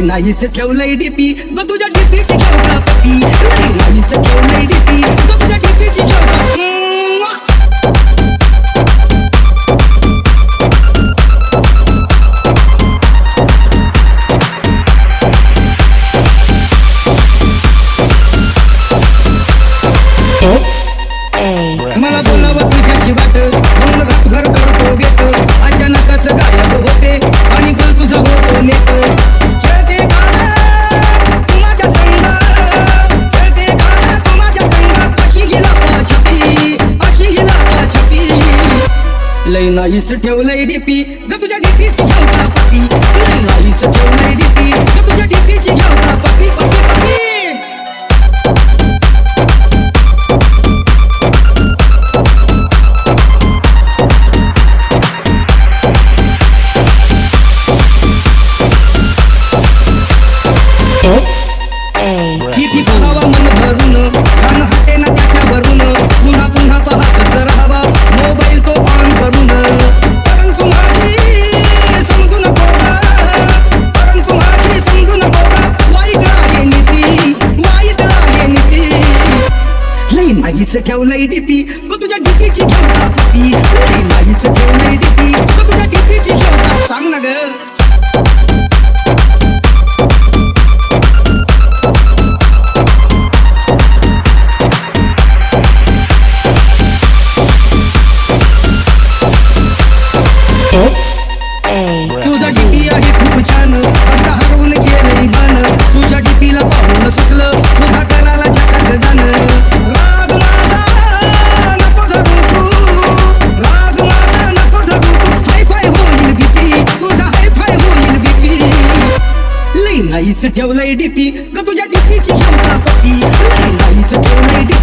लई नाहीस ठेवलंय डीपी? ग तुझ्या डीपीची का पती? लई नाहीस ठेवलंय डीपी? ग तुझ्या डीपीची घेऊ it's लई नाहीस ठेवलंय डीपी, ग तुझ्या डीपीची का पती लई नाहीस ठेवलंय डीपी, ग तुझ्या डीपीची का पती पती पती it's ठेवलंय डीपी ग तुझ्या डीपीची घेऊ का पती लई नाहीस ठेवलंय डीपी ग तुझ्या डीपीची का सांग ना ग तुझा डीपी आहे खूप छान आता हरवून गेलंय भान तुझ्या डीपीला पाहून नाहीस ठेवलंय डीपी ग तुझ्या डीपीची घेऊ पती नाहीस ठेवलंय डीपी